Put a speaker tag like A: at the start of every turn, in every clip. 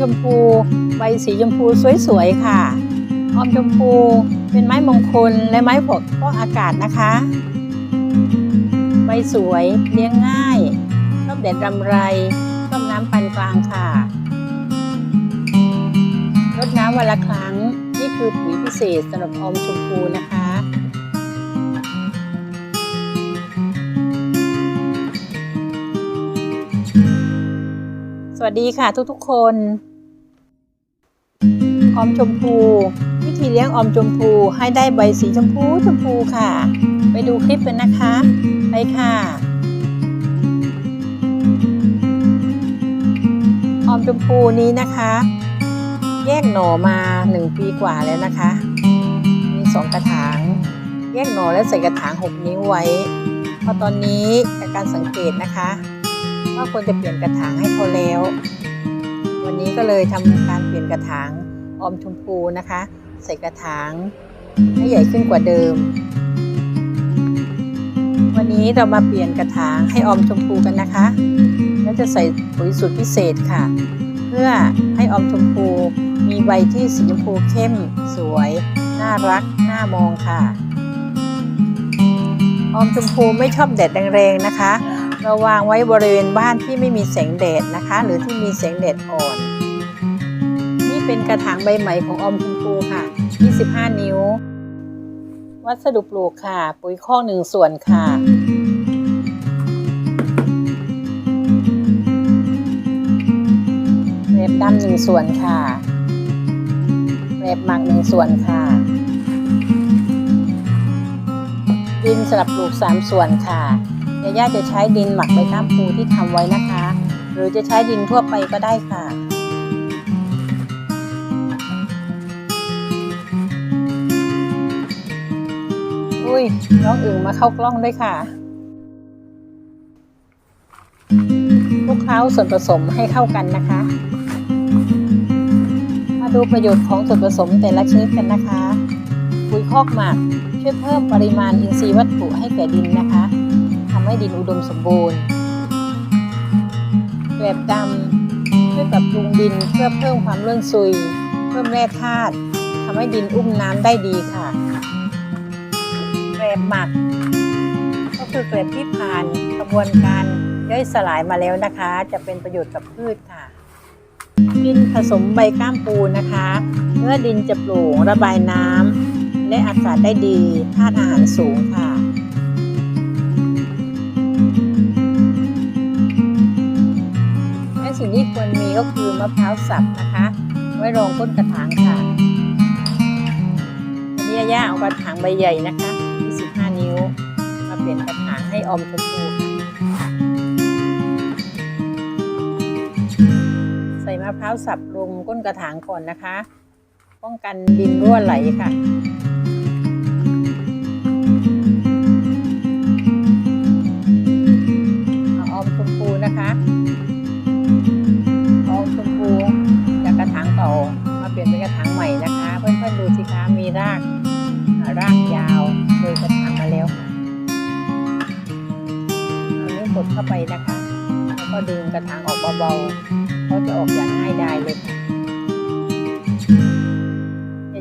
A: ชมพูใบสีชมพูสวยๆค่ะ ออมชมพูเป็นไม้มงคลและไม้ผลฟอกอากาศนะคะ ใบสวยเลี้ยงง่ายชอบแดดรำไรชอบน้ำปานกลางค่ะรดน้ำวันละครั้งนี่คือปุ๋ยพิเศษสำหรับออมชมพูนะคะสวัสดีค่ะทุกๆคน ออมชมพู วิธีเลี้ยงออมชมพูให้ได้ใบสีชมพูชมพูค่ะ ไปดูคลิปกันนะคะ ไปค่ะออมชมพูนี้นะคะ แยกหน่อมาหนึ่งปีกว่าแล้วนะคะ มีสองกระถาง แยกหน่อแล้วใส่กระถางหกนิ้วไว้พราะตอนนี้จากการสังเกตนะคะ ว่าควรจะเปลี่ยนกระถางให้เขาแล้ว วันนี้ก็เลยทำการเปลี่ยนกระถางออมชมพูนะคะ ใส่กระถางให้ใหญ่ขึ้นกว่าเดิม วันนี้เรามาเปลี่ยนกระถางให้ออมชมพูกันนะคะ แล้วจะใส่ปุ๋ยสูตรพิเศษค่ะ เพื่อให้ออมชมพูมีใบที่สีชมพูเข้มสวย น่ารัก น่ามองค่ะออมชมพูไม่ชอบแดดแรงๆนะคะ เราวางไว้บริเวณบ้านที่ไม่มีแสงแดดนะคะ หรือที่มีแสงแดดอ่อน นี่เป็นกระถางใบใหมของออมชมพูค่ะ 25 นิ้ว วัสดุปลูกค่ะ ปุ๋ยคอกหนึ่งส่วนค่ะเรบดำหนึ่งส่วนค่ะเรบหมักหนึ่งส่วนค่ะดินสลับปลูกสามส่วนค่ะ ยาย่าจะใช้ดินหมักใบข้ามปูที่ทำไว้นะคะ หรือจะใช้ดินทั่วไปก็ได้ค่ะอุ้ยน้องอึ่งมาเข้ากล้องด้วยค่ะคลุกเคล้าส่วนผสมให้เข้ากันนะคะ มาดูประโยชน์ของส่วนผสมแต่ละชนิดกันนะคะปุ๋ยคอกหมักช่วยเพิ่มปริมาณอินทรีย์วัตถุให้แก่ดินนะคะำให้ดินอุดมสมบูรณ์แกลบดำช่วยปรับปรุงดินเพื่อเพิ่มความร่วนซุย เพิ่มแร่ธาตุทำให้ดินอุ้มน้ำได้ดีค่ะแกลบหมัก ก็คือเกล็ดที่ผ่านกระบวนการย่อยสลายมาแล้วนะคะ จะเป็นประโยชน์กับพืชค่ะ ดินผสมใบก้ามปูนะคะเมื่อดินจะโปร่งระบายน้ำและอากาศได้ดีธาตุอาหารสูงค่ะ ก็คือมะพร้าวสับนะคะ ไว้รองก้นกระถางค่ะอันนี้ย่าเอากระถางใบใหญ่นะคะ25นิ้ว มาเปลี่ยนกระถางให้ออมชมพูค่ะใส่มะพร้าวสับลงก้นกระถางก่อนนะคะ ป้องกันดินรั่วไหลค่ะ ก็ดึงกระถางออกเบาๆเขาจะออกอย่างง่ายดายเลย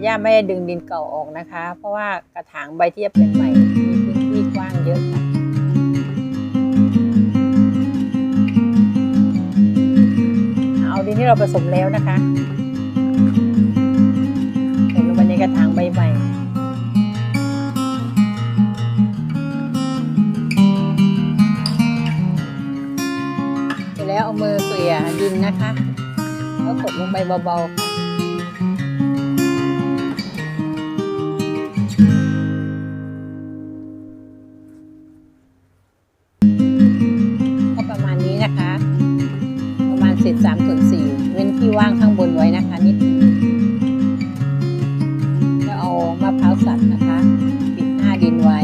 A: ย่าไม่ได้ดึงดินเก่าออกนะคะ เพราะว่ากระถางใบที่จะเปลี่ยนใหม่มีพื้นที่กว้างเยอะค่ะเอาดินที่เราผสมแล้วนะคะ เบาๆค่ะก็ประมาณนี้นะคะ ประมาณเศษสามส่วนสี่เว้นที่ว่างข้างบนไว้นะคะนิดนึงแล้วเอามะพร้าวสับนะคะปิดหน้าดินไว้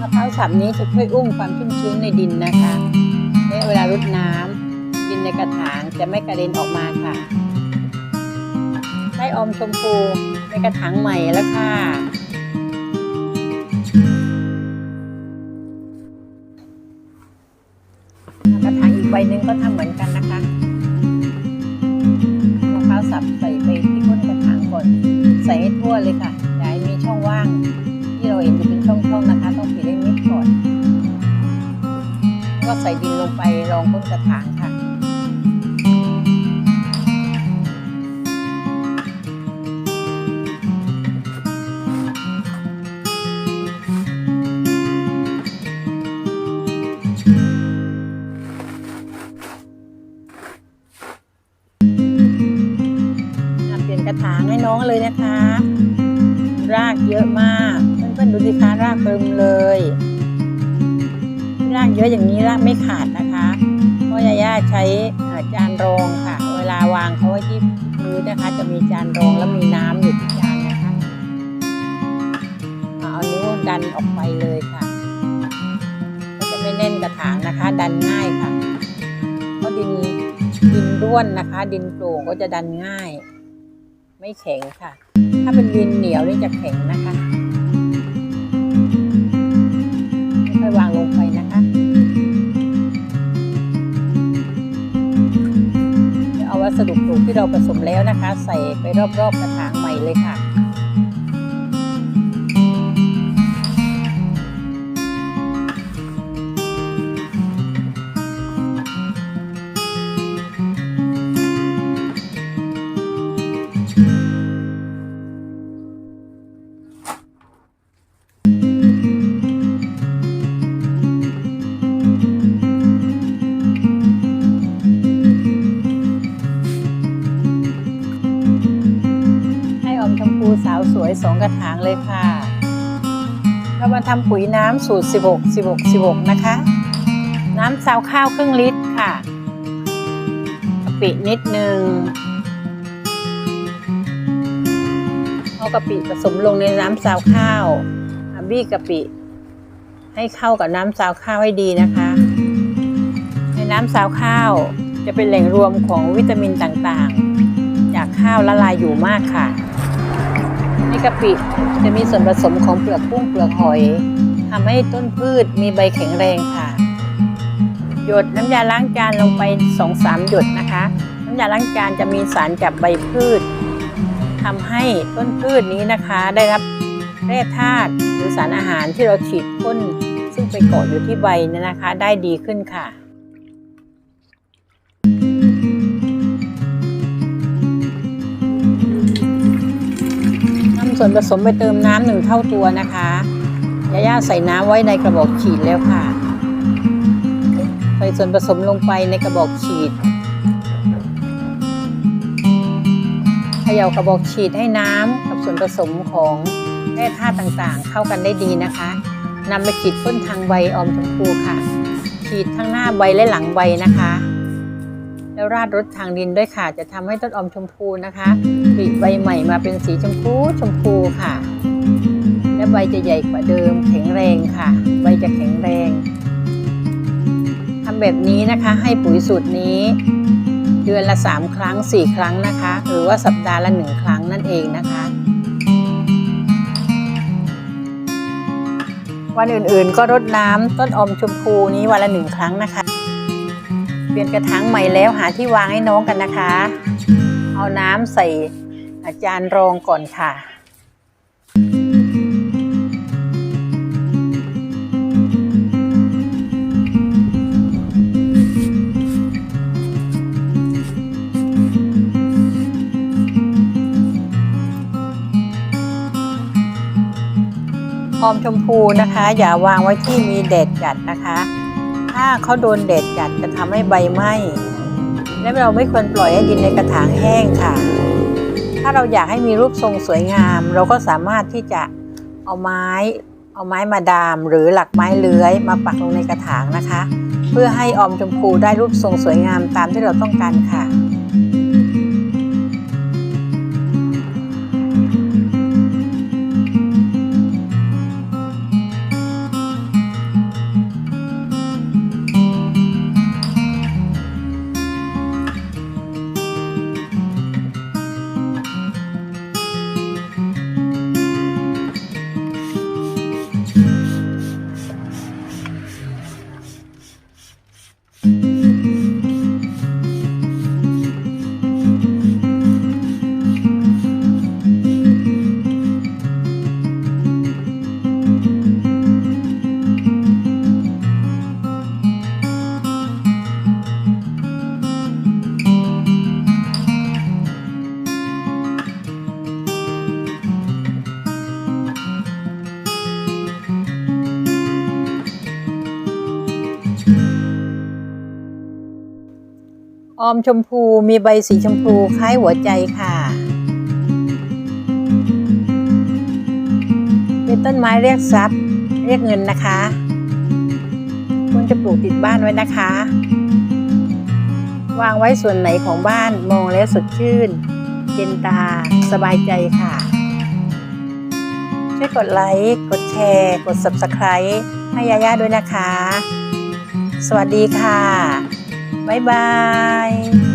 A: มะพร้าวสับนี้จะช่วยอุ้มความชุ่มชื้นในดินนะคะและเวลารดน้ำ ในกระถางจะไม่กระเด็นออกมาค่ะได้อมชมพูในกระถางใหม่แล้วค่ะกระถางอีกใบหนึ่งก็ทำเหมือนกันนะคะมะพร้าวสับใส่ไปที่ก้นกระถางก่อนใส่ให้ทั่วเลยค่ะอย่าให้มีช่องว่าง ที่เราเห็นจะเป็นช่องๆนะคะ ต้องปิดให้มิดก่อน ก็ใส่ดินลงไปรองก้นกระถาง ระถางให้น้องเลยนะคะ รากเยอะมากเพื่อนๆดูสิคะรากเติมเลย รากเยอะอย่างนี้รากไม่ขาดนะคะเพราะยาย่าใช้จานรองค่ะ เวลาวางเขาไว้ที่พื้นนะคะ จะมีจานรองแล้วมีน้ำอยู่ที่จานนะคะอ่าเอานิ้วดันออกไปเลยค่ะก็จะไม่แน่นกระถางนะคะ ดันง่ายค่ะเพราะดินดินร่วนนะคะ ดินโปร่งก็จะดันง่าย ไม่แข็งค่ะ ถ้าเป็นดินเหนียวนี่จะแข็งนะคะค่อยวางลงไปนะคะเดี๋ยวเอาวัสดุปลูกที่เราผสมแล้วนะคะ ใส่ไปรอบๆกระถางใหม่เลยค่ะ สองกระถางเลยค่ะเรามาทำปุ๋ยน้ำสูตร 16 16 16 นะคะ น้ำซาวข้าวครึ่งลิตรค่ะกะปินิดนึงเอากะปิผสมลงในน้ำซาวข้าวอะบี้กะปิ ให้เข้ากับน้ำซาวข้าวให้ดีนะคะ ในน้ำซาวข้าวจะเป็นแหล่งรวมของวิตามินต่างๆ จากข้าวละลายอยู่มากค่ะ กะปิจะมีส่วนผสมของเปลือกกุ้งเปลือกหอยทำให้ต้นพืชมีใบแข็งแรงค่ะ หยดน้ำยาล้างจานลงไป2-3หยดนะคะ น้ำยาล้างจานจะมีสารจับใบพืชทำให้ต้นพืชนี้นะคะได้รับแร่ธาตุหรือสารอาหารที่เราฉีดพ่นซึ่งไปเกาะอยู่ที่ใบเนยนะคะ ได้ดีขึ้นค่ะ ส่วนผสมไปเติมน้ำหนึ่งเท่าตัวนะคะยาย่าใส่น้ำไว้ในกระบอกฉีดแล้วค่ะ ใส่ส่วนผสมลงไปในกระบอกฉีดเขย่ากระบอกฉีดให้น้ำกับส่วนผสมของแร่ธาตุต่างๆ เข้ากันได้ดีนะคะนำไปฉีดพ่นทางใบออมชมพูค่ะฉีดทั้งหน้าใบและหลังใบนะคะ แล้วราดรดทางดินด้วยค่ะ จะทำให้ต้นออมชมพูนะคะผลิใบใหม่มาเป็นสีชมพูชมพูค่ะ และใบจะใหญ่กว่าเดิมแข็งแรงค่ะ ใบจะแข็งแรงทำแบบนี้นะคะให้ปุ๋ยสูตรนี้ เดือนละ 3 ครั้ง 4 ครั้งนะคะ หรือว่าสัปดาห์ละ1ครั้งนั่นเองนะคะวันอื่นๆ ก็รดน้ำต้นอมชมพูนี้วันละหนึ่งครั้งนะคะ เปลี่ยนกระถางใหม่แล้วหาที่วางให้น้องกันนะคะ เอาน้ำใส่อาจารย์รองก่อนค่ะออมชมพูนะคะ อย่าวางไว้ที่มีแดดจัดนะคะ ถ้าเขาโดนแดดจัดจะทำให้ใบไหม้และเราไม่ควรปล่อยให้ดินในกระถางแห้งค่ะ ถ้าเราอยากให้มีรูปทรงสวยงาม เราก็สามารถที่จะเอาไม้ เอาไม้มาดาม หรือหลักไม้เลื้อยมาปักลงในกระถางนะคะ เพื่อให้ออมชมพูได้รูปทรงสวยงามตามที่เราต้องการค่ะ ออมชมพูมีใบสีชมพูคล้ายหัวใจค่ะ เป็นต้นไม้เรียกทรัพย์ เรียกเงินนะคะควรจะปลูกติดบ้านไว้นะคะ วางไว้ส่วนไหนของบ้านมองแล้วสดชื่น เย็นตา สบายใจค่ะ ช่วยกดไลค์ กดแชร์ กด Subscribe ให้ยาย่าด้วยนะคะ สวัสดีค่ะ บ๊ายบาย